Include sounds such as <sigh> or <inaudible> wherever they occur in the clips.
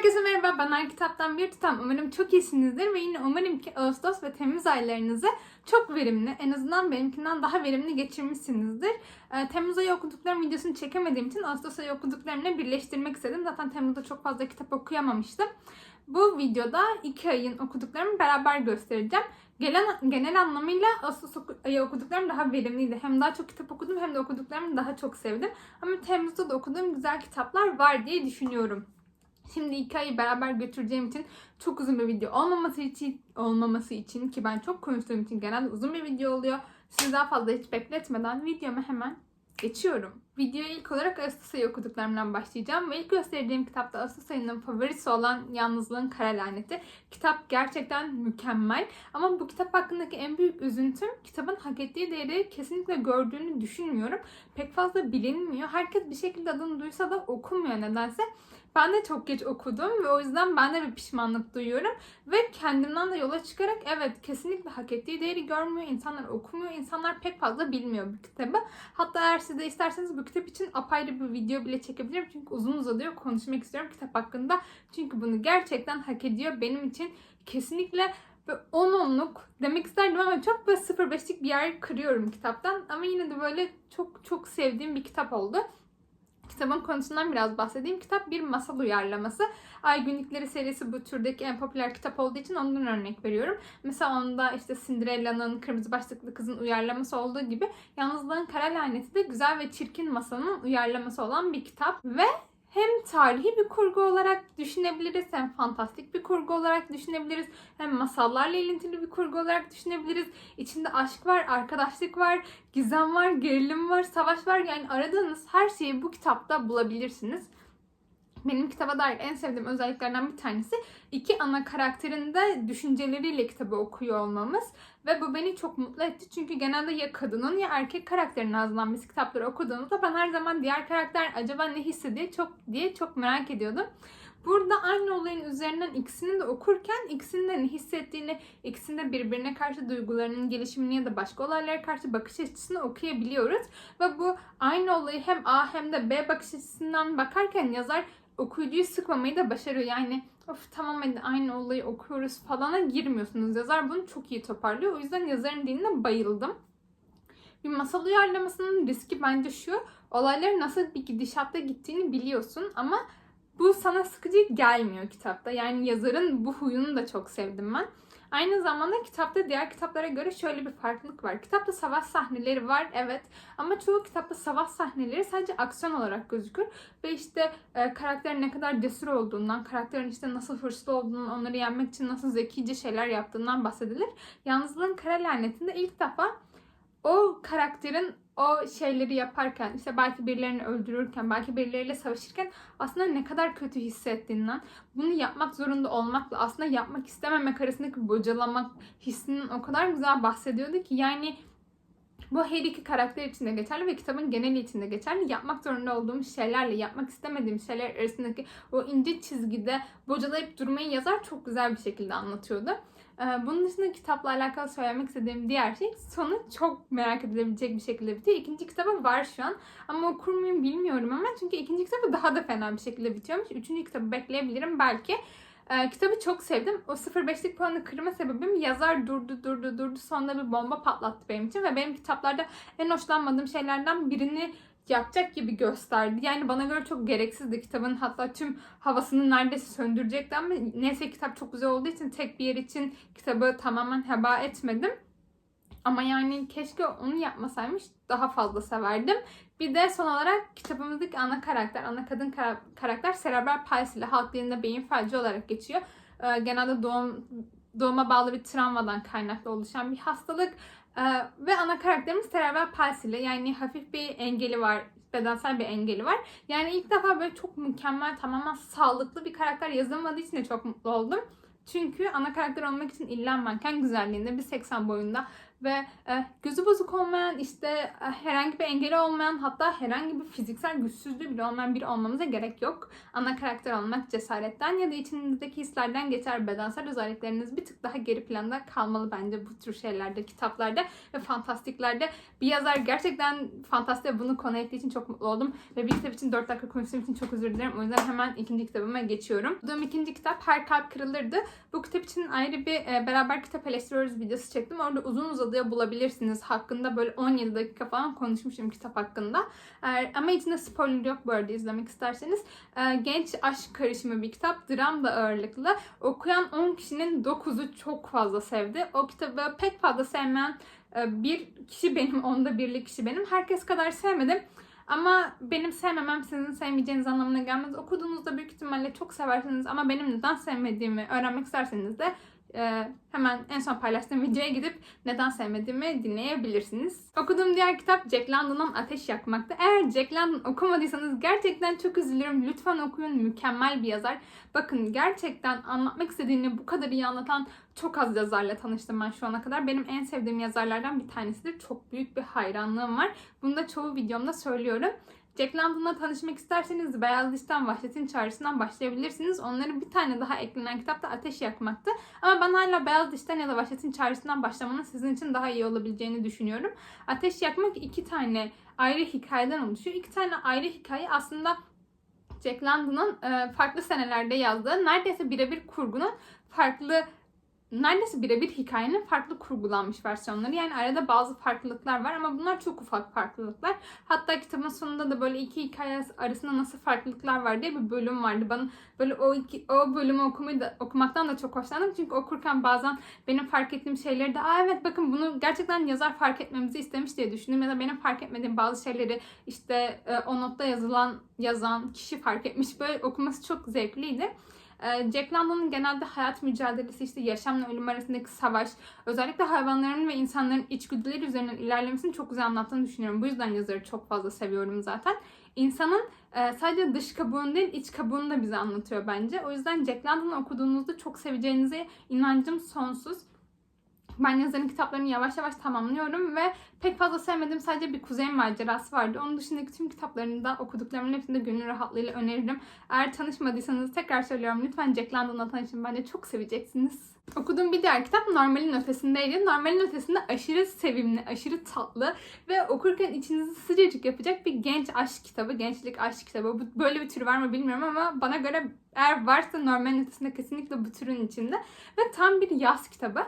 Herkese merhaba, ben Her Kitaptan Bir Tutam. Umarım çok iyisinizdir ve yine umarım ki Ağustos ve Temmuz aylarınızı çok verimli, en azından benimkinden daha verimli geçirmişsinizdir. Ee, Temmuz ayı okuduklarım videosunu çekemediğim için Ağustos ayı okuduklarımla birleştirmek istedim. Zaten Temmuz'da çok fazla kitap okuyamamıştım. Bu videoda iki ayın okuduklarımı beraber göstereceğim. Gelen, genel anlamıyla Ağustos ayı okuduklarım daha verimliydi. Hem daha çok kitap okudum hem de okuduklarımı daha çok sevdim. Ama Temmuz'da da okuduğum güzel kitaplar var diye düşünüyorum. Şimdi ayı beraber götüreceğim için çok uzun bir video olmaması için olmaması için ki ben çok konuştuğum için genelde uzun bir video oluyor. Sizi daha fazla hiç bekletmeden videoma hemen geçiyorum. Videoya ilk olarak Ağustos ayı okuduklarımdan başlayacağım ve ilk göstereceğim kitapta Ağustos ayının favorisi olan Yalnızlığın Kara Laneti. Kitap gerçekten mükemmel ama bu kitap hakkındaki en büyük üzüntüm kitabın hak ettiği değeri kesinlikle gördüğünü düşünmüyorum. Pek fazla bilinmiyor. Herkes bir şekilde adını duysa da okumuyor nedense. Ben de çok geç okudum ve o yüzden ben de bir pişmanlık duyuyorum. Ve kendimden de yola çıkarak evet kesinlikle hak ettiği değeri görmüyor. İnsanlar okumuyor. İnsanlar pek fazla bilmiyor bu kitabı. Hatta eğer siz de isterseniz bu kitap için apayrı bir video bile çekebilirim. Çünkü uzun uzadıyor. Konuşmak istiyorum kitap hakkında. Çünkü bunu gerçekten hak ediyor. Benim için kesinlikle ve 10 onluk demek isterdim ama çok böyle 0.5'lik bir yer kırıyorum kitaptan. Ama yine de böyle çok çok sevdiğim bir kitap oldu. Kitabın konusundan biraz bahsedeyim. Kitap bir masal uyarlaması. Ay Günlükleri serisi bu türdeki en popüler kitap olduğu için ondan örnek veriyorum. Mesela onda işte Cinderella'nın Kırmızı Başlıklı Kızın uyarlaması olduğu gibi Yalnızlığın Kara Laneti de Güzel ve Çirkin Masalının uyarlaması olan bir kitap. Ve hem tarihi bir kurgu olarak düşünebiliriz, hem fantastik bir kurgu olarak düşünebiliriz, hem masallarla ilintili bir kurgu olarak düşünebiliriz. İçinde aşk var, arkadaşlık var, gizem var, gerilim var, savaş var. Yani aradığınız her şeyi bu kitapta bulabilirsiniz. Benim kitaba dair en sevdiğim özelliklerden bir tanesi iki ana karakterin de düşünceleriyle kitabı okuyor olmamız. Ve bu beni çok mutlu etti. Çünkü genelde ya kadının ya erkek karakterin ağzından biz kitapları okuduğumuzda ben her zaman diğer karakter acaba ne hissediyor çok diye çok merak ediyordum. Burada aynı olayın üzerinden ikisini de okurken ikisinin de ne hissettiğini, ikisinin de birbirine karşı duygularının gelişimini ya da başka olaylara karşı bakış açısını okuyabiliyoruz. Ve bu aynı olayı hem A hem de B bakış açısından bakarken yazar okuyucuyu sıkmamayı da başarıyor. Yani of tamam hadi aynı olayı okuyoruz falana girmiyorsunuz. Yazar bunu çok iyi toparlıyor. O yüzden yazarın diline bayıldım. Bir masal uyarlamasının riski bence şu. Olayların nasıl bir gidişatta gittiğini biliyorsun ama bu sana sıkıcı gelmiyor kitapta. Yani yazarın bu huyunu da çok sevdim ben. Aynı zamanda kitapta diğer kitaplara göre şöyle bir farklılık var. Kitapta savaş sahneleri var evet ama çoğu kitapta savaş sahneleri sadece aksiyon olarak gözükür. Ve işte e, karakterin ne kadar cesur olduğundan, karakterin işte nasıl hırslı olduğundan, onları yenmek için nasıl zekice şeyler yaptığından bahsedilir. Yalnızlığın Kara Laneti'nde ilk defa o karakterin o şeyleri yaparken işte belki birilerini öldürürken belki birileriyle savaşırken aslında ne kadar kötü hissettiğinden bunu yapmak zorunda olmakla aslında yapmak istememek arasındaki bocalamak hissinin o kadar güzel bahsediyordu ki yani bu her iki karakter için de geçerli ve kitabın geneli için de geçerli. Yapmak zorunda olduğum şeylerle yapmak istemediğim şeyler arasındaki o ince çizgide bocalayıp durmayı yazar çok güzel bir şekilde anlatıyordu. Ee, Bunun dışında kitapla alakalı söylemek istediğim diğer şey sonu çok merak edilebilecek bir şekilde bitiyor. İkinci kitabı var şu an ama okur muyum bilmiyorum ama çünkü ikinci kitabı daha da fena bir şekilde bitiyormuş. Üçüncü kitabı bekleyebilirim belki. Ee, kitabı çok sevdim. O 0.5'lik puanı kırma sebebim yazar durdu durdu durdu sonunda bir bomba patlattı benim için ve benim kitaplarda en hoşlanmadığım şeylerden birini yapacak gibi gösterdi. Yani bana göre çok gereksizdi kitabın hatta tüm havasını neredeyse söndürecekti ama neyse kitap çok güzel olduğu için tek bir yer için kitabı tamamen heba etmedim. Ama yani keşke onu yapmasaymış daha fazla severdim. Bir de son olarak kitabımızdaki ana karakter, ana kadın kara- karakter serebral palsi ile halk dilinde beyin felci olarak geçiyor. Ee, genelde doğum doğuma bağlı bir travmadan kaynaklı oluşan bir hastalık. Ee, ve ana karakterimiz serebral palsi ile yani hafif bir engeli var, bedensel bir engeli var. Yani ilk defa böyle çok mükemmel, tamamen sağlıklı bir karakter yazılmadığı için de çok mutlu oldum. Çünkü ana karakter olmak için illa manken güzelliğinde bir 80 boyunda ve e, gözü bozuk olmayan işte e, herhangi bir engeli olmayan hatta herhangi bir fiziksel güçsüzlüğü bile olmayan biri olmamıza gerek yok. Ana karakter olmak cesaretten ya da içinizdeki hislerden geçer bedensel özellikleriniz bir tık daha geri planda kalmalı bence bu tür şeylerde, kitaplarda ve fantastiklerde. Bir yazar gerçekten fantastik bunu konu ettiği için çok mutlu oldum ve bir kitap için 4 dakika konuştuğum için çok özür dilerim. O yüzden hemen ikinci kitabıma geçiyorum. Okuduğum ikinci kitap Her Kalp Kırılırdı. Bu kitap için ayrı bir e, beraber kitap eleştiriyoruz videosu çektim. Orada uzun uzadıya bulabilirsiniz. Hakkında böyle 17 dakika falan konuşmuşum kitap hakkında. Ama içinde spoiler yok bu arada izlemek isterseniz. Genç aşk karışımı bir kitap. Dram da ağırlıklı. Okuyan 10 kişinin 9'u çok fazla sevdi. O kitabı pek fazla sevmeyen bir kişi benim, onda birlik kişi benim. Herkes kadar sevmedim. Ama benim sevmemem sizin sevmeyeceğiniz anlamına gelmez. Okuduğunuzda büyük ihtimalle çok seversiniz ama benim neden sevmediğimi öğrenmek isterseniz de e, hemen en son paylaştığım <laughs> videoya gidip neden sevmediğimi dinleyebilirsiniz. Okuduğum diğer kitap Jack London'un Ateş Yakmak'tı. Eğer Jack London okumadıysanız gerçekten çok üzülürüm. Lütfen okuyun. Mükemmel bir yazar. Bakın gerçekten anlatmak istediğini bu kadar iyi anlatan çok az yazarla tanıştım ben şu ana kadar. Benim en sevdiğim yazarlardan bir tanesidir. Çok büyük bir hayranlığım var. Bunu da çoğu videomda söylüyorum. Jack London'la tanışmak isterseniz Beyaz Diş'ten Vahşetin Çağrısı'ndan başlayabilirsiniz. Onların bir tane daha eklenen kitap da Ateş Yakmak'tı. Ama ben hala Beyaz Diş'ten ya da Vahşetin Çağrısı'ndan başlamanın sizin için daha iyi olabileceğini düşünüyorum. Ateş Yakmak iki tane ayrı hikayeden oluşuyor. İki tane ayrı hikaye aslında Jack London'ın e, farklı senelerde yazdığı neredeyse birebir kurgunun farklı neredeyse birebir hikayenin farklı kurgulanmış versiyonları. Yani arada bazı farklılıklar var ama bunlar çok ufak farklılıklar. Hatta kitabın sonunda da böyle iki hikaye arasında nasıl farklılıklar var diye bir bölüm vardı. Bana böyle o iki, o bölümü okumayı da, okumaktan da çok hoşlandım. Çünkü okurken bazen benim fark ettiğim şeyleri de aa evet bakın bunu gerçekten yazar fark etmemizi istemiş diye düşündüm. Ya da benim fark etmediğim bazı şeyleri işte e, o notta yazılan yazan kişi fark etmiş. Böyle okuması çok zevkliydi. Ee, Jack London'un genelde hayat mücadelesi, işte yaşamla ölüm arasındaki savaş, özellikle hayvanların ve insanların içgüdüleri üzerinden ilerlemesini çok güzel anlattığını düşünüyorum. Bu yüzden yazarı çok fazla seviyorum zaten. İnsanın e, sadece dış kabuğunu değil iç kabuğunu da bize anlatıyor bence. O yüzden Jack London'u okuduğunuzda çok seveceğinize inancım sonsuz. Ben yazarın kitaplarını yavaş yavaş tamamlıyorum ve pek fazla sevmediğim sadece bir kuzey macerası vardı. Onun dışındaki tüm kitaplarını da okuduklarımın hepsini de gönül rahatlığıyla öneririm. Eğer tanışmadıysanız tekrar söylüyorum lütfen Jack London'la tanışın. Bence çok seveceksiniz. Okuduğum bir diğer kitap Normalin Ötesindeydi. Normalin Ötesinde aşırı sevimli, aşırı tatlı ve okurken içinizi sıcacık yapacak bir genç aşk kitabı, gençlik aşk kitabı. Böyle bir tür var mı bilmiyorum ama bana göre eğer varsa Normalin Ötesinde kesinlikle bu türün içinde. Ve tam bir yaz kitabı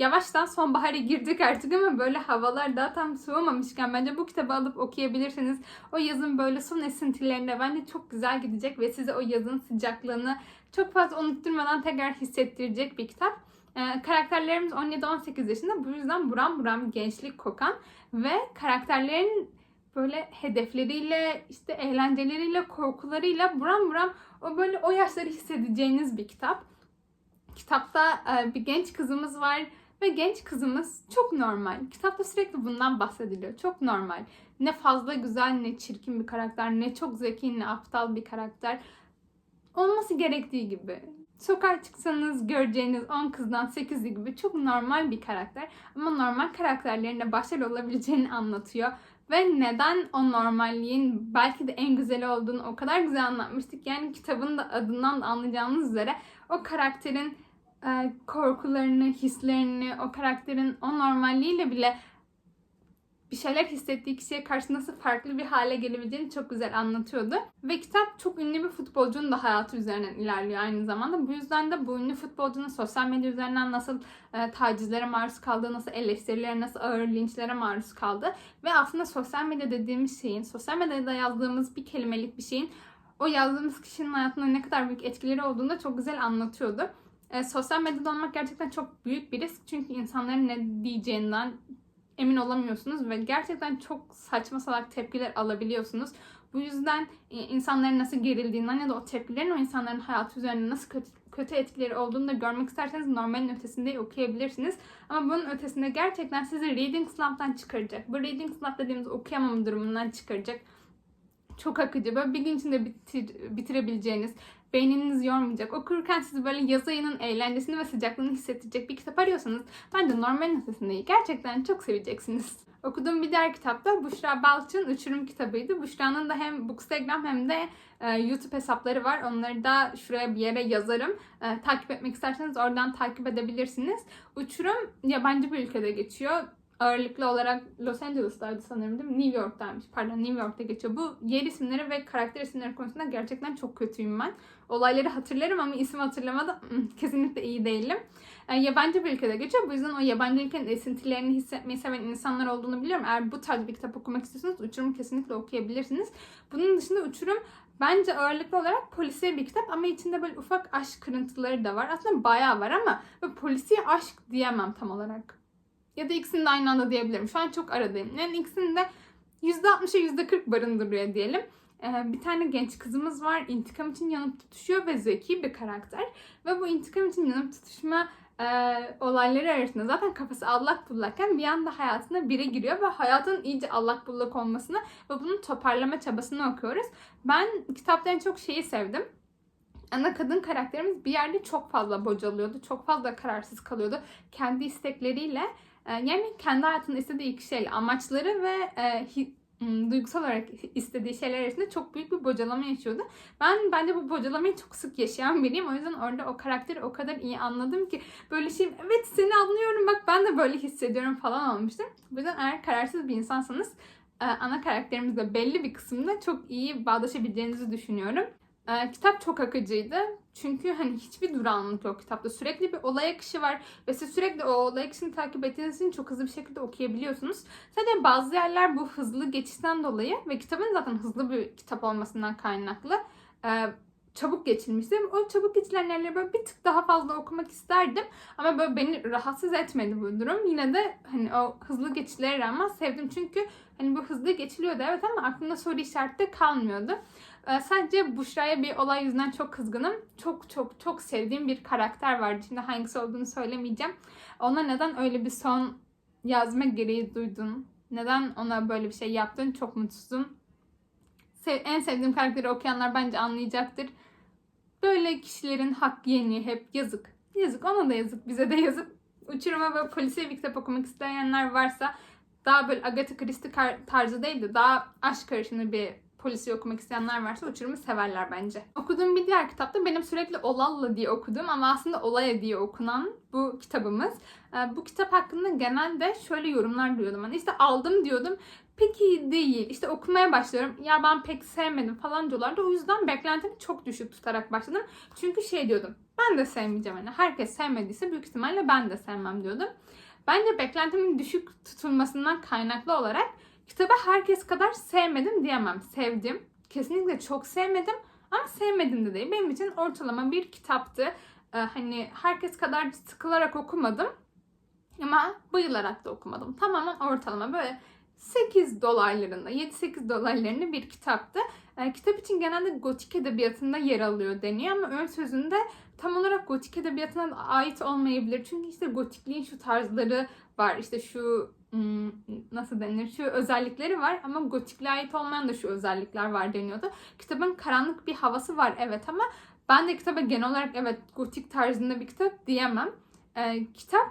yavaştan sonbahara girdik artık ama böyle havalar daha tam soğumamışken bence bu kitabı alıp okuyabilirsiniz. O yazın böyle son esintilerine bence çok güzel gidecek ve size o yazın sıcaklığını çok fazla unutturmadan tekrar hissettirecek bir kitap. Ee, karakterlerimiz 17-18 yaşında bu yüzden buram buram gençlik kokan ve karakterlerin böyle hedefleriyle, işte eğlenceleriyle, korkularıyla buram buram o böyle o yaşları hissedeceğiniz bir kitap. Kitapta e, bir genç kızımız var ve genç kızımız çok normal. Kitapta sürekli bundan bahsediliyor. Çok normal. Ne fazla güzel ne çirkin bir karakter, ne çok zeki ne aptal bir karakter. Olması gerektiği gibi. Sokağa çıksanız göreceğiniz 10 kızdan 8'i gibi çok normal bir karakter. Ama normal karakterlerine başarılı olabileceğini anlatıyor. Ve neden o normalliğin belki de en güzeli olduğunu o kadar güzel anlatmıştık. Yani kitabın da adından da anlayacağınız üzere o karakterin e, korkularını, hislerini, o karakterin o normalliğiyle bile bir şeyler hissettiği kişiye karşı nasıl farklı bir hale gelebileceğini çok güzel anlatıyordu. Ve kitap çok ünlü bir futbolcunun da hayatı üzerinden ilerliyor aynı zamanda. Bu yüzden de bu ünlü futbolcunun sosyal medya üzerinden nasıl e, tacizlere maruz kaldığı, nasıl eleştirilere, nasıl ağır linçlere maruz kaldı. Ve aslında sosyal medya dediğimiz şeyin, sosyal medyada yazdığımız bir kelimelik bir şeyin o yazdığımız kişinin hayatında ne kadar büyük etkileri olduğunu da çok güzel anlatıyordu. E, sosyal medyada olmak gerçekten çok büyük bir risk. Çünkü insanların ne diyeceğinden emin olamıyorsunuz ve gerçekten çok saçma salak tepkiler alabiliyorsunuz. Bu yüzden e, insanların nasıl gerildiğinden ya da o tepkilerin o insanların hayatı üzerinde nasıl kötü, kötü etkileri olduğunu da görmek isterseniz normalin ötesinde okuyabilirsiniz. Ama bunun ötesinde gerçekten sizi reading slump'tan çıkaracak. Bu reading slump dediğimiz okuyamama durumundan çıkaracak çok akıcı. Böyle bir gün içinde bitir, bitirebileceğiniz, beyninizi yormayacak, okurken sizi böyle yaz ayının eğlencesini ve sıcaklığını hissettirecek bir kitap arıyorsanız bence normal ötesinde gerçekten çok seveceksiniz. <laughs> Okuduğum bir diğer kitap da Büşra Balç'ın Uçurum kitabıydı. Büşra'nın da hem Bookstagram hem de e, YouTube hesapları var. Onları da şuraya bir yere yazarım. E, takip etmek isterseniz oradan takip edebilirsiniz. Uçurum yabancı bir ülkede geçiyor. Ağırlıklı olarak Los Angeles'taydı sanırım değil mi? New York'taymış. Pardon New York'ta geçiyor. Bu yer isimleri ve karakter isimleri konusunda gerçekten çok kötüyüm ben. Olayları hatırlarım ama isim hatırlamada ım, kesinlikle iyi değilim. E, yabancı bir ülkede geçiyor. Bu yüzden o yabancı ülkenin esintilerini hissetmeyi seven insanlar olduğunu biliyorum. Eğer bu tarz bir kitap okumak istiyorsanız Uçurum'u kesinlikle okuyabilirsiniz. Bunun dışında Uçurum bence ağırlıklı olarak polisiye bir kitap ama içinde böyle ufak aşk kırıntıları da var. Aslında bayağı var ama polisiye aşk diyemem tam olarak. Ya da ikisini de aynı anda diyebilirim. Şu an çok aradayım. Yani ikisini de %60'a %40 barındırıyor diyelim. Ee, bir tane genç kızımız var. İntikam için yanıp tutuşuyor ve zeki bir karakter. Ve bu intikam için yanıp tutuşma e, olayları arasında zaten kafası allak bullakken bir anda hayatına biri giriyor ve hayatın iyice allak bullak olmasını ve bunun toparlama çabasını okuyoruz. Ben kitapta en çok şeyi sevdim. Ana kadın karakterimiz bir yerde çok fazla bocalıyordu. Çok fazla kararsız kalıyordu. Kendi istekleriyle yani kendi hayatında istediği iki şeyle amaçları ve e, hi- m, duygusal olarak istediği şeyler arasında çok büyük bir bocalama yaşıyordu. Ben bence bu bocalamayı çok sık yaşayan biriyim. O yüzden orada o karakteri o kadar iyi anladım ki böyle şey evet seni anlıyorum bak ben de böyle hissediyorum falan olmuştum. Bu yüzden eğer kararsız bir insansanız e, ana karakterimizle belli bir kısımda çok iyi bağdaşabileceğinizi düşünüyorum. E, kitap çok akıcıydı. Çünkü hani hiçbir durağanlık yok kitapta. Sürekli bir olay akışı var ve siz sürekli o olay akışını takip ettiğiniz için çok hızlı bir şekilde okuyabiliyorsunuz. Sadece bazı yerler bu hızlı geçişten dolayı ve kitabın zaten hızlı bir kitap olmasından kaynaklı e, çabuk geçilmişti. O çabuk geçilen yerleri böyle bir tık daha fazla okumak isterdim. Ama böyle beni rahatsız etmedi bu durum. Yine de hani o hızlı geçişlere rağmen sevdim. Çünkü hani bu hızlı geçiliyordu evet ama aklımda soru işareti kalmıyordu. Ee, sadece Büşra'ya bir olay yüzünden çok kızgınım. Çok çok çok sevdiğim bir karakter vardı. Şimdi hangisi olduğunu söylemeyeceğim. Ona neden öyle bir son yazma gereği duydun? Neden ona böyle bir şey yaptın? Çok mutsuzum. En sevdiğim karakteri okuyanlar bence anlayacaktır. Böyle kişilerin hak yeni hep yazık. Yazık ona da yazık bize de yazık. Uçuruma böyle polisiye bir kitap okumak isteyenler varsa daha böyle Agatha Christie tarzı değil de daha aşk karışımlı bir polisi okumak isteyenler varsa uçurumu severler bence. Okuduğum bir diğer kitap da benim sürekli Olalla diye okuduğum ama aslında Olaya diye okunan bu kitabımız. Ee, Bu kitap hakkında genelde şöyle yorumlar duyuyordum. Hani işte aldım diyordum. Pek iyi değil. İşte okumaya başlıyorum. Ya ben pek sevmedim falan diyorlardı. O yüzden beklentimi çok düşük tutarak başladım. Çünkü şey diyordum. Ben de sevmeyeceğim. Hani herkes sevmediyse büyük ihtimalle ben de sevmem diyordum. Bence beklentimin düşük tutulmasından kaynaklı olarak kitabı herkes kadar sevmedim diyemem. Sevdim. Kesinlikle çok sevmedim ama sevmedim de değil. Benim için ortalama bir kitaptı. Ee, hani herkes kadar sıkılarak okumadım. Ama bayılarak da okumadım. Tamamen ortalama böyle 8 dolarlarında, 7-8 dolarlarında bir kitaptı. Ee, kitap için genelde gotik edebiyatında yer alıyor deniyor ama ön sözünde tam olarak gotik edebiyatına ait olmayabilir. Çünkü işte gotikliğin şu tarzları var. İşte şu nasıl denir? Şu özellikleri var ama gotikliğe ait olmayan da şu özellikler var deniyordu. Kitabın karanlık bir havası var evet ama ben de kitaba genel olarak evet gotik tarzında bir kitap diyemem. Ee, kitap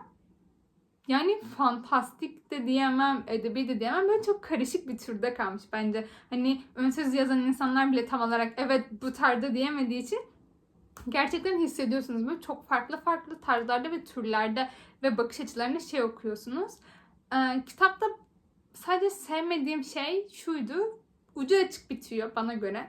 yani fantastik de diyemem, edebi de diyemem. Böyle çok karışık bir türde kalmış bence. Hani ön söz yazan insanlar bile tam olarak evet bu tarzda diyemediği için gerçekten hissediyorsunuz. Böyle çok farklı farklı tarzlarda ve türlerde ve bakış açılarında şey okuyorsunuz. Ee, kitapta sadece sevmediğim şey şuydu. Ucu açık bitiyor bana göre.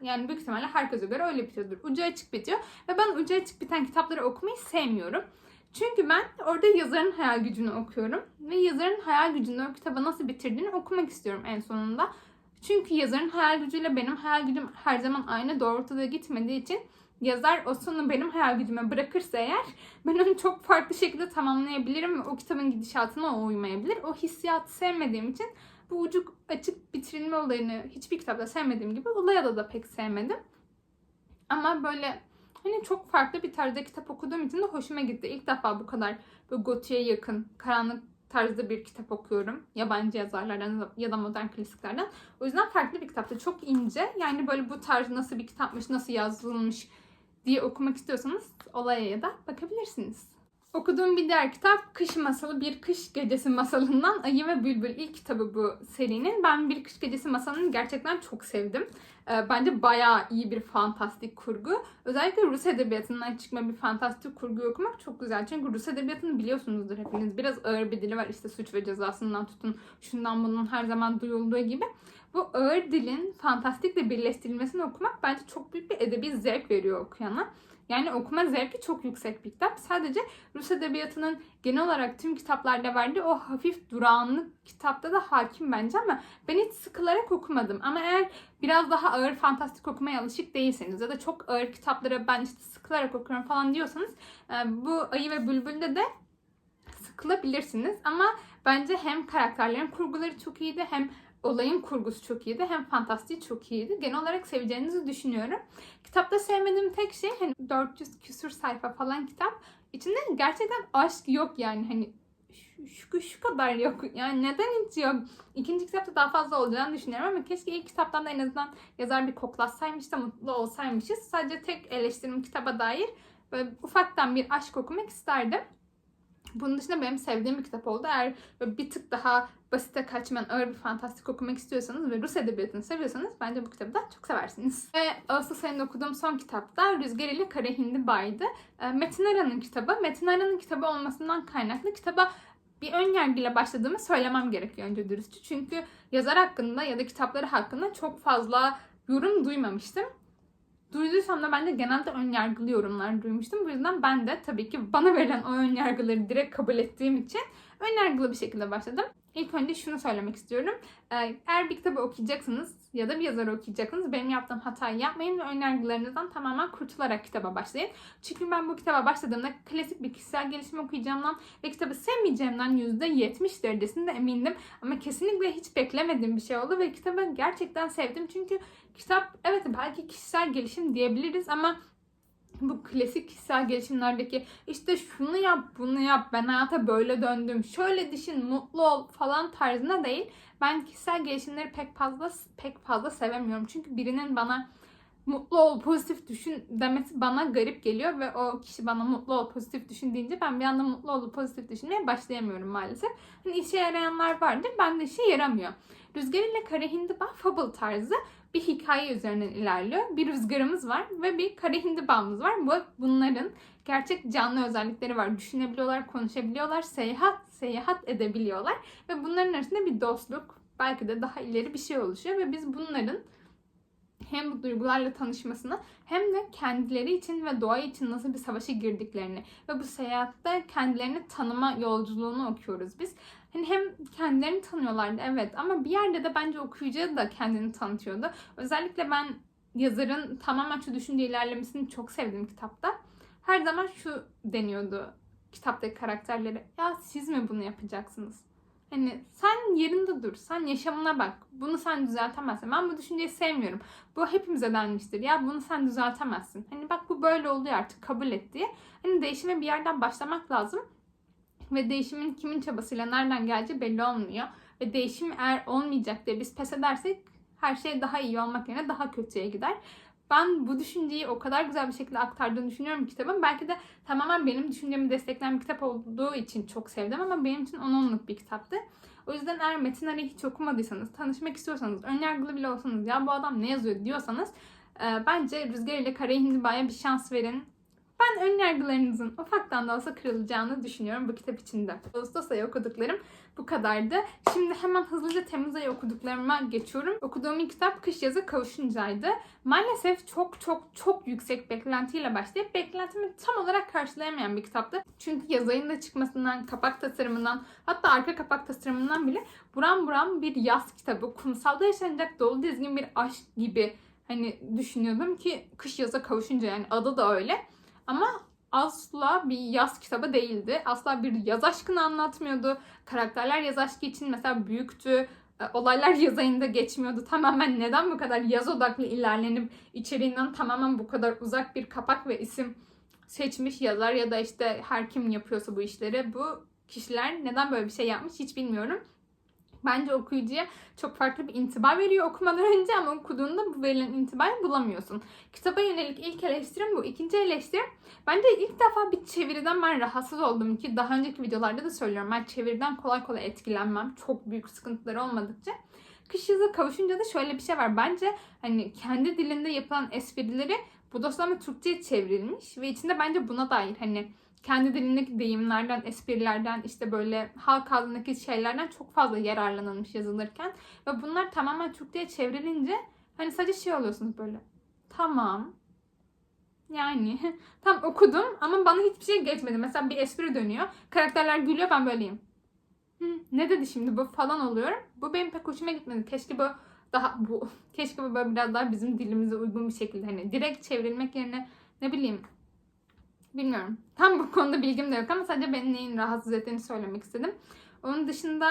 Yani büyük ihtimalle herkese göre öyle bitiyordur. Ucu açık bitiyor. Ve ben ucu açık biten kitapları okumayı sevmiyorum. Çünkü ben orada yazarın hayal gücünü okuyorum. Ve yazarın hayal gücünü o kitabı nasıl bitirdiğini okumak istiyorum en sonunda. Çünkü yazarın hayal gücüyle benim hayal gücüm her zaman aynı doğrultuda gitmediği için yazar o sonu benim hayal gücüme bırakırsa eğer ben onu çok farklı şekilde tamamlayabilirim ve o kitabın gidişatına o uymayabilir. O hissiyatı sevmediğim için bu ucu açık bitirilme olayını hiçbir kitapta sevmediğim gibi Olaya'da da pek sevmedim. Ama böyle hani çok farklı bir tarzda kitap okuduğum için de hoşuma gitti. İlk defa bu kadar böyle gotiğe yakın, karanlık tarzda bir kitap okuyorum. Yabancı yazarlardan ya da modern klasiklerden. O yüzden farklı bir kitaptı. Çok ince. Yani böyle bu tarz nasıl bir kitapmış, nasıl yazılmış diye okumak istiyorsanız olaya ya da bakabilirsiniz. Okuduğum bir diğer kitap Kış Masalı Bir Kış Gecesi masalından Ayı ve Bülbül ilk kitabı bu serinin. Ben Bir Kış Gecesi masalını gerçekten çok sevdim. Ee, Bence bayağı iyi bir fantastik kurgu. Özellikle Rus edebiyatından çıkma bir fantastik kurgu okumak çok güzel. Çünkü Rus edebiyatını biliyorsunuzdur hepiniz. Biraz ağır bir dili var. İşte suç ve cezasından tutun şundan bunun her zaman duyulduğu gibi. Bu ağır dilin fantastikle birleştirilmesini okumak bence çok büyük bir edebi zevk veriyor okuyana. Yani okuma zevki çok yüksek bir kitap. Sadece Rus edebiyatının genel olarak tüm kitaplarda verdiği o hafif durağanlık kitapta da hakim bence ama ben hiç sıkılarak okumadım. Ama eğer biraz daha ağır fantastik okumaya alışık değilseniz ya da çok ağır kitaplara ben işte sıkılarak okuyorum falan diyorsanız e, bu Ayı ve Bülbül'de de sıkılabilirsiniz. Ama bence hem karakterlerin kurguları çok iyiydi hem olayın kurgusu çok iyiydi hem fantastiği çok iyiydi. Genel olarak seveceğinizi düşünüyorum. Kitapta sevmediğim tek şey hani 400 küsür sayfa falan kitap. İçinde gerçekten aşk yok yani hani şu, şu, kadar yok. Yani neden hiç yok? İkinci kitapta daha fazla olacağını düşünüyorum ama keşke ilk kitaptan da en azından yazar bir koklatsaymış da mutlu olsaymışız. Sadece tek eleştirim kitaba dair böyle ufaktan bir aşk okumak isterdim. Bunun dışında benim sevdiğim bir kitap oldu. Eğer bir tık daha basite kaçmayan ağır bir fantastik okumak istiyorsanız ve Rus edebiyatını seviyorsanız bence bu kitabı da çok seversiniz. Ve Ağustos ayında okuduğum son kitap da Rüzgar ile Kara Hindibay'dı. E, Metin Aran'ın kitabı. Metin Aran'ın kitabı olmasından kaynaklı kitaba bir ön yargıyla başladığımı söylemem gerekiyor önce dürüstçe. Çünkü yazar hakkında ya da kitapları hakkında çok fazla yorum duymamıştım. Duyduysam da ben de genelde ön yargılı yorumlar duymuştum. Bu yüzden ben de tabii ki bana verilen o ön yargıları direkt kabul ettiğim için ön yargılı bir şekilde başladım. İlk önce şunu söylemek istiyorum. Ee, Eğer bir kitabı okuyacaksınız ya da bir yazarı okuyacaksınız benim yaptığım hatayı yapmayın ve önyargılarınızdan tamamen kurtularak kitaba başlayın. Çünkü ben bu kitaba başladığımda klasik bir kişisel gelişim okuyacağımdan ve kitabı sevmeyeceğimden %70 derecesinde emindim. Ama kesinlikle hiç beklemediğim bir şey oldu ve kitabı gerçekten sevdim. Çünkü kitap evet belki kişisel gelişim diyebiliriz ama bu klasik kişisel gelişimlerdeki işte şunu yap bunu yap ben hayata böyle döndüm şöyle düşün mutlu ol falan tarzına değil. Ben kişisel gelişimleri pek fazla pek fazla sevemiyorum. Çünkü birinin bana mutlu ol pozitif düşün demesi bana garip geliyor ve o kişi bana mutlu ol pozitif düşün deyince ben bir anda mutlu ol pozitif düşünmeye başlayamıyorum maalesef. Hani işe yarayanlar vardır bende işe yaramıyor. Rüzgar ile Kara Hindiba Fable tarzı bir hikaye üzerinden ilerliyor. Bir rüzgarımız var ve bir kara hindibamız var. Bu bunların gerçek canlı özellikleri var. Düşünebiliyorlar, konuşabiliyorlar, seyahat seyahat edebiliyorlar ve bunların arasında bir dostluk, belki de daha ileri bir şey oluşuyor ve biz bunların hem bu duygularla tanışmasını hem de kendileri için ve doğa için nasıl bir savaşa girdiklerini ve bu seyahatte kendilerini tanıma yolculuğunu okuyoruz biz. Hani hem kendilerini tanıyorlardı evet ama bir yerde de bence okuyucu da kendini tanıtıyordu. Özellikle ben yazarın tamamen şu düşünce ilerlemesini çok sevdim kitapta. Her zaman şu deniyordu kitaptaki karakterlere. Ya siz mi bunu yapacaksınız? Hani sen yerinde dur. Sen yaşamına bak. Bunu sen düzeltemezsin. Ben bu düşünceyi sevmiyorum. Bu hepimize denmiştir. Ya bunu sen düzeltemezsin. Hani bak bu böyle oluyor artık kabul et diye. Hani değişime bir yerden başlamak lazım. Ve değişimin kimin çabasıyla nereden geleceği belli olmuyor. Ve değişim eğer olmayacak diye biz pes edersek her şey daha iyi olmak yerine daha kötüye gider. Ben bu düşünceyi o kadar güzel bir şekilde aktardığını düşünüyorum kitabın. Belki de tamamen benim düşüncemi destekleyen bir kitap olduğu için çok sevdim ama benim için onunluk bir kitaptı. O yüzden eğer Metin Ali'yi hiç okumadıysanız, tanışmak istiyorsanız, önyargılı bile olsanız ya bu adam ne yazıyor diyorsanız e, bence Rüzgar ile Kara Hindiba'ya bir şans verin. Ben ön yargılarınızın ufaktan da olsa kırılacağını düşünüyorum bu kitap içinde. Ağustos ayı okuduklarım bu kadardı. Şimdi hemen hızlıca Temmuz ayı okuduklarıma geçiyorum. Okuduğum ilk kitap Kış Yazı Kavuşuncaydı. Maalesef çok çok çok yüksek beklentiyle başlayıp beklentimi tam olarak karşılayamayan bir kitaptı. Çünkü yaz ayında çıkmasından, kapak tasarımından hatta arka kapak tasarımından bile buram buram bir yaz kitabı. Kumsalda yaşanacak dolu dizgin bir aşk gibi hani düşünüyordum ki kış yaza kavuşunca yani adı da öyle. Ama asla bir yaz kitabı değildi. Asla bir yaz aşkını anlatmıyordu. Karakterler yaz aşkı için mesela büyüktü. E, Olaylar yaz ayında geçmiyordu. Tamamen neden bu kadar yaz odaklı ilerlenip içeriğinden tamamen bu kadar uzak bir kapak ve isim seçmiş yazar ya da işte her kim yapıyorsa bu işleri bu kişiler neden böyle bir şey yapmış hiç bilmiyorum. Bence okuyucuya çok farklı bir intiba veriyor okumadan önce ama okuduğunda bu verilen intibayı bulamıyorsun. Kitaba yönelik ilk eleştirim bu. İkinci eleştirim bence ilk defa bir çeviriden ben rahatsız oldum ki daha önceki videolarda da söylüyorum. Ben çeviriden kolay kolay etkilenmem. Çok büyük sıkıntıları olmadıkça. Kış yazı kavuşunca da şöyle bir şey var. Bence hani kendi dilinde yapılan esprileri bu doslama Türkçe'ye çevrilmiş ve içinde bence buna dair hani kendi dilindeki deyimlerden, esprilerden, işte böyle halk ağzındaki şeylerden çok fazla yararlanılmış yazılırken ve bunlar tamamen Türkçe'ye çevrilince hani sadece şey oluyorsunuz böyle. Tamam. Yani <laughs> tam okudum ama bana hiçbir şey geçmedi. Mesela bir espri dönüyor. Karakterler gülüyor ben böyleyim. Hı, ne dedi şimdi bu falan oluyorum. Bu benim pek hoşuma gitmedi. Keşke bu daha bu <laughs> keşke bu böyle biraz daha bizim dilimize uygun bir şekilde hani direkt çevrilmek yerine ne bileyim bilmiyorum. Tam bu konuda bilgim de yok ama sadece beni neyin rahatsız ettiğini söylemek istedim. Onun dışında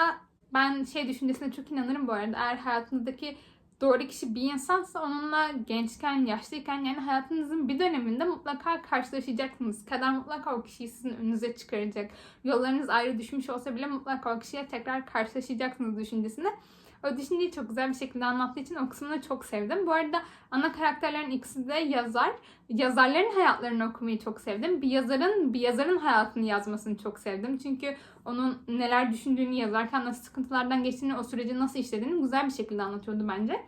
ben şey düşüncesine çok inanırım bu arada. Eğer hayatınızdaki doğru kişi bir insansa onunla gençken, yaşlıyken yani hayatınızın bir döneminde mutlaka karşılaşacaksınız. Kader mutlaka o kişiyi sizin önünüze çıkaracak. Yollarınız ayrı düşmüş olsa bile mutlaka o kişiye tekrar karşılaşacaksınız düşüncesine. O düşünceyi çok güzel bir şekilde anlattığı için o kısmını çok sevdim. Bu arada ana karakterlerin ikisi de yazar. Yazarların hayatlarını okumayı çok sevdim. Bir yazarın bir yazarın hayatını yazmasını çok sevdim. Çünkü onun neler düşündüğünü yazarken nasıl sıkıntılardan geçtiğini, o süreci nasıl işlediğini güzel bir şekilde anlatıyordu bence.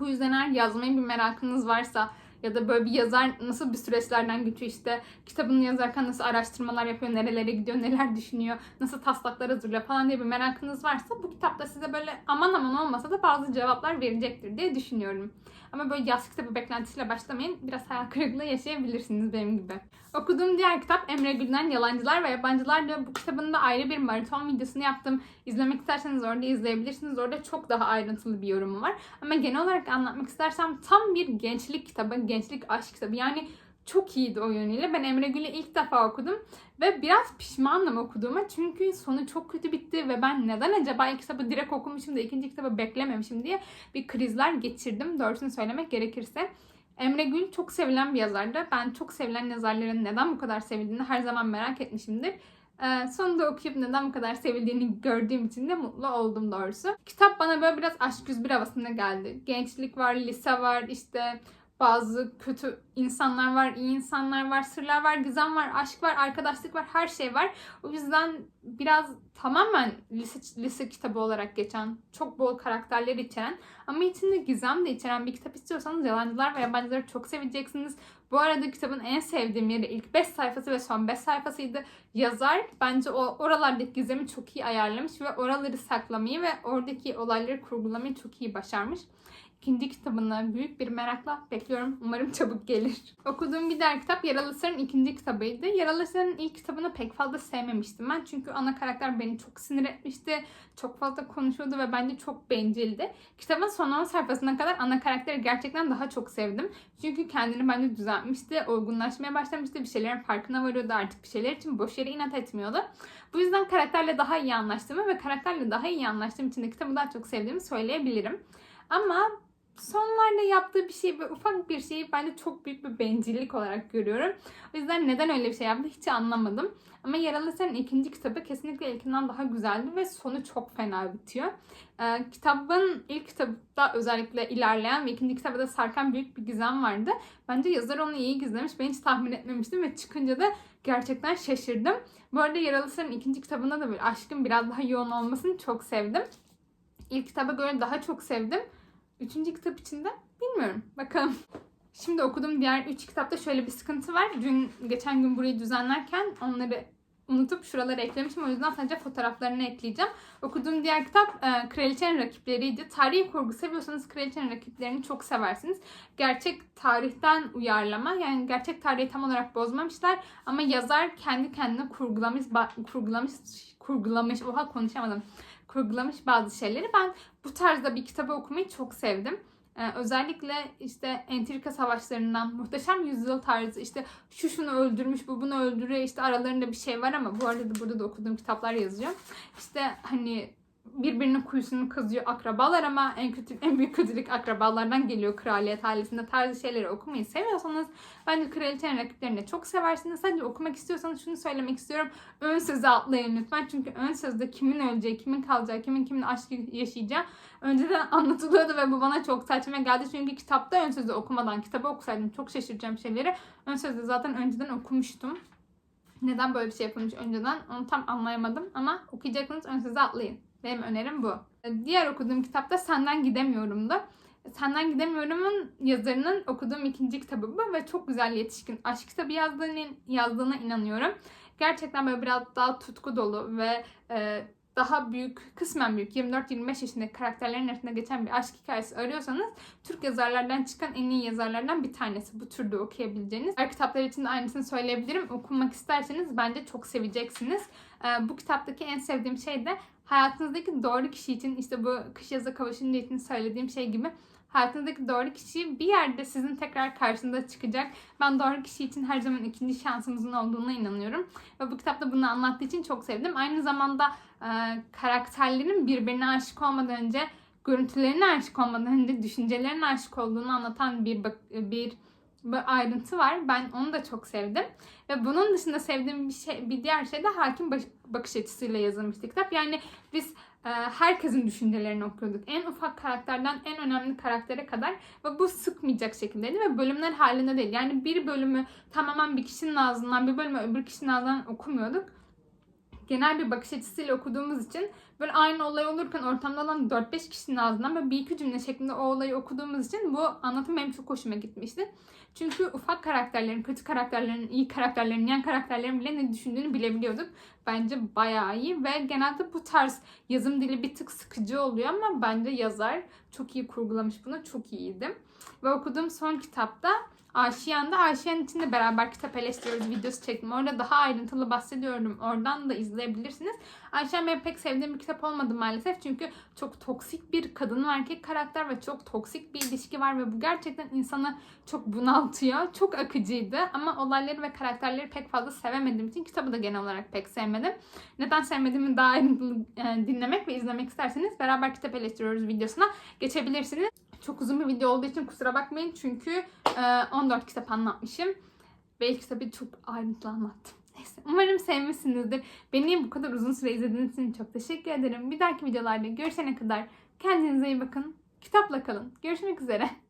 Bu yüzden eğer yazmaya bir merakınız varsa ya da böyle bir yazar nasıl bir süreçlerden geçiyor? İşte kitabını yazarken nasıl araştırmalar yapıyor, nerelere gidiyor, neler düşünüyor, nasıl taslaklar hazırlıyor falan diye bir merakınız varsa bu kitapta size böyle aman aman olmasa da bazı cevaplar verecektir diye düşünüyorum. Ama böyle yaz kitabı beklentisiyle başlamayın. Biraz hayal kırıklığı yaşayabilirsiniz benim gibi. Okuduğum diğer kitap Emre Gül'den Yalancılar ve Yabancılar diyor. Bu kitabın da ayrı bir maraton videosunu yaptım. İzlemek isterseniz orada izleyebilirsiniz. Orada çok daha ayrıntılı bir yorumu var. Ama genel olarak anlatmak istersem tam bir gençlik kitabı, gençlik aşk kitabı. Yani çok iyiydi o yönüyle. Ben Emre Gül'ü ilk defa okudum ve biraz pişmanım okuduğuma çünkü sonu çok kötü bitti ve ben neden acaba ilk kitabı direkt okumuşum da ikinci kitabı beklememişim diye bir krizler geçirdim doğrusunu söylemek gerekirse. Emre Gül çok sevilen bir yazardı. Ben çok sevilen yazarların neden bu kadar sevildiğini her zaman merak etmişimdir. Ee, sonunda okuyup neden bu kadar sevildiğini gördüğüm için de mutlu oldum doğrusu. Kitap bana böyle biraz aşk 101 havasında geldi. Gençlik var, lise var, işte bazı kötü insanlar var, iyi insanlar var, sırlar var, gizem var, aşk var, arkadaşlık var, her şey var. O yüzden biraz tamamen lise, lise kitabı olarak geçen, çok bol karakterler içeren ama içinde gizem de içeren bir kitap istiyorsanız Yalancılar ve Yabancıları çok seveceksiniz. Bu arada kitabın en sevdiğim yeri ilk 5 sayfası ve son 5 sayfasıydı. Yazar bence o oralardaki gizemi çok iyi ayarlamış ve oraları saklamayı ve oradaki olayları kurgulamayı çok iyi başarmış. İkinci kitabını büyük bir merakla bekliyorum. Umarım çabuk gelir. <laughs> Okuduğum bir diğer kitap Yaralı Sarı'nın ikinci kitabıydı. Yaralı Sarı'nın ilk kitabını pek fazla sevmemiştim ben. Çünkü ana karakter beni çok sinir etmişti. Çok fazla konuşuyordu ve bence çok bencildi. Kitabın son 10 sayfasına kadar ana karakteri gerçekten daha çok sevdim. Çünkü kendini bence düzeltmişti. Olgunlaşmaya başlamıştı. Bir şeylerin farkına varıyordu artık. Bir şeyler için boş yere inat etmiyordu. Bu yüzden karakterle daha iyi anlaştığımı ve karakterle daha iyi anlaştığım için de kitabı daha çok sevdiğimi söyleyebilirim. Ama sonlarda yaptığı bir şey ve ufak bir şeyi ben de çok büyük bir bencillik olarak görüyorum. O yüzden neden öyle bir şey yaptı hiç anlamadım. Ama Yaralı Sen'in ikinci kitabı kesinlikle ilkinden daha güzeldi ve sonu çok fena bitiyor. Ee, kitabın ilk kitapta özellikle ilerleyen ve ikinci kitabı da sarkan büyük bir gizem vardı. Bence yazar onu iyi gizlemiş. Ben hiç tahmin etmemiştim ve çıkınca da gerçekten şaşırdım. Bu arada Yaralı Sen'in ikinci kitabında da böyle aşkın biraz daha yoğun olmasını çok sevdim. İlk kitaba göre daha çok sevdim. Üçüncü kitap içinde bilmiyorum. Bakalım. Şimdi okuduğum diğer üç kitapta şöyle bir sıkıntı var. Dün geçen gün burayı düzenlerken onları unutup şuralara eklemişim. O yüzden sadece fotoğraflarını ekleyeceğim. Okuduğum diğer kitap e, Kraliçenin Rakipleriydi. Tarihi kurgu seviyorsanız Kraliçenin Rakiplerini çok seversiniz. Gerçek tarihten uyarlama. Yani gerçek tarihi tam olarak bozmamışlar. Ama yazar kendi kendine kurgulamış, kurgulamış, kurgulamış. Oha konuşamadım kurgulamış bazı şeyleri. Ben bu tarzda bir kitabı okumayı çok sevdim. Ee, özellikle işte entrika savaşlarından, muhteşem yüzyıl tarzı işte şu şunu öldürmüş, bu bunu öldürüyor işte aralarında bir şey var ama bu arada da burada da okuduğum kitaplar yazıyor. İşte hani birbirinin kuyusunu kazıyor akrabalar ama en kötü en büyük kötülük akrabalardan geliyor kraliyet ailesinde tarzı şeyleri okumayı seviyorsanız bence kraliçenin rakiplerini çok seversiniz. Sadece okumak istiyorsanız şunu söylemek istiyorum. Ön sözü atlayın lütfen. Çünkü ön sözde kimin öleceği, kimin kalacağı, kimin kimin aşkı yaşayacağı önceden <laughs> anlatılıyordu ve bu bana çok saçma geldi. Çünkü kitapta ön sözü okumadan kitabı okusaydım çok şaşıracağım şeyleri. Ön sözü zaten önceden okumuştum. Neden böyle bir şey yapılmış önceden onu tam anlayamadım ama okuyacaksanız ön sözü atlayın. Benim önerim bu. Diğer okuduğum kitapta Senden Gidemiyorum'du. Senden Gidemiyorum'un yazarının okuduğum ikinci kitabı bu ve çok güzel yetişkin aşk kitabı yazdığını, yazdığına inanıyorum. Gerçekten böyle biraz daha tutku dolu ve e, daha büyük, kısmen büyük 24-25 yaşındaki karakterlerin arasında geçen bir aşk hikayesi arıyorsanız Türk yazarlardan çıkan en iyi yazarlardan bir tanesi bu türde okuyabileceğiniz. Diğer kitaplar için de aynısını söyleyebilirim. Okumak isterseniz bence çok seveceksiniz. Ee, bu kitaptaki en sevdiğim şey de hayatınızdaki doğru kişi için işte bu kış yazı kavuşunca için söylediğim şey gibi hayatınızdaki doğru kişi bir yerde sizin tekrar karşınıza çıkacak. Ben doğru kişi için her zaman ikinci şansımızın olduğuna inanıyorum. Ve bu kitapta bunu anlattığı için çok sevdim. Aynı zamanda e, karakterlerin birbirine aşık olmadan önce görüntülerine aşık olmadan önce düşüncelerine aşık olduğunu anlatan bir bir bir ayrıntı var. Ben onu da çok sevdim. Ve bunun dışında sevdiğim bir şey, bir diğer şey de hakim bakış açısıyla yazılmış kitap. Yani biz e, herkesin düşüncelerini okuyorduk. En ufak karakterden en önemli karaktere kadar ve bu sıkmayacak şekildeydi ve bölümler halinde değil. Yani bir bölümü tamamen bir kişinin ağzından, bir bölümü öbür kişinin ağzından okumuyorduk. Genel bir bakış açısıyla okuduğumuz için böyle aynı olay olurken ortamda olan 4-5 kişinin ağzından böyle bir iki cümle şeklinde o olayı okuduğumuz için bu anlatım benim çok hoşuma gitmişti. Çünkü ufak karakterlerin, kötü karakterlerin, iyi karakterlerin, yan karakterlerin bile ne düşündüğünü bilebiliyorduk. Bence bayağı iyi ve genelde bu tarz yazım dili bir tık sıkıcı oluyor ama bence yazar çok iyi kurgulamış bunu. Çok iyiydi. Ve okuduğum son kitapta Aşiyan'da Aşiyan için de beraber kitap eleştiriyoruz videosu çektim. Orada daha ayrıntılı bahsediyorum. Oradan da izleyebilirsiniz. Aşiyan benim pek sevdiğim bir kitap olmadı maalesef. Çünkü çok toksik bir kadın ve erkek karakter ve çok toksik bir ilişki var ve bu gerçekten insanı çok bunaltıyor. Çok akıcıydı ama olayları ve karakterleri pek fazla sevemediğim için kitabı da genel olarak pek sevmedim. Neden sevmediğimi daha ayrıntılı e, dinlemek ve izlemek isterseniz beraber kitap eleştiriyoruz videosuna geçebilirsiniz. Çok uzun bir video olduğu için kusura bakmayın çünkü e, 14 kitap anlatmışım. Ve ilk kitabı çok ayrıntılı anlattım. <laughs> Neyse umarım sevmişsinizdir. Beni bu kadar uzun süre izlediğiniz için çok teşekkür ederim. Bir dahaki videolarda görüşene kadar kendinize iyi bakın. Kitapla kalın. Görüşmek üzere.